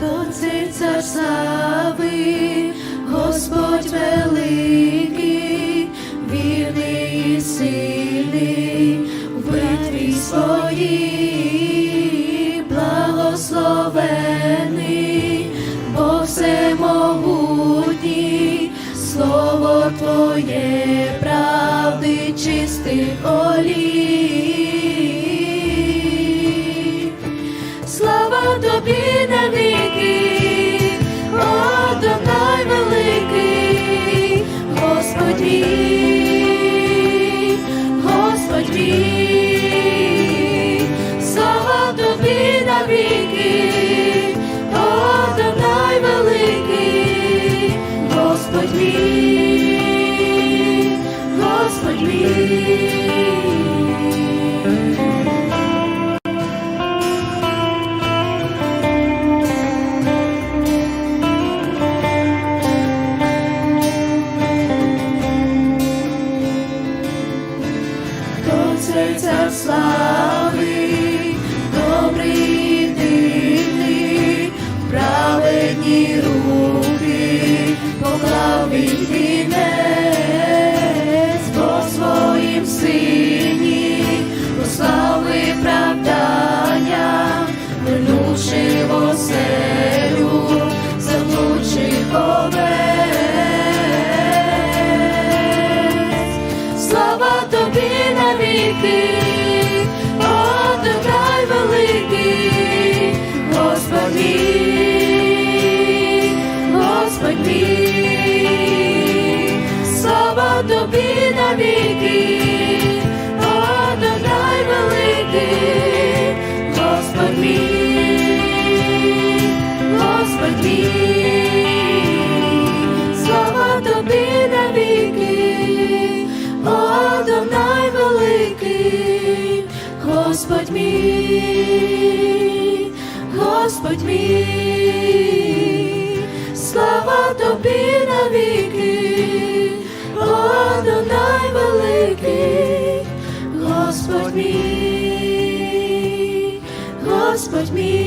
цар слави, Господь великий, вірний і сильний, в битві своїй благословений, Бог всемогутній, слово Твоє правди чистих олій. Слава тобі навіки, Господь мій, Господь слава тобі навіки, цар слави, добрий дивний, праведні руки, поклав він вінець, по своїм сині, навіки, Адонай великий, Господь мій, Господь мій, слава тобі навіки, Адонай великий, Господь мій, Господь мій, слава тобі навіки. Господь мій, Господь мій, слава тобі навіки, Адонай великий, Господь мій, Господь мій.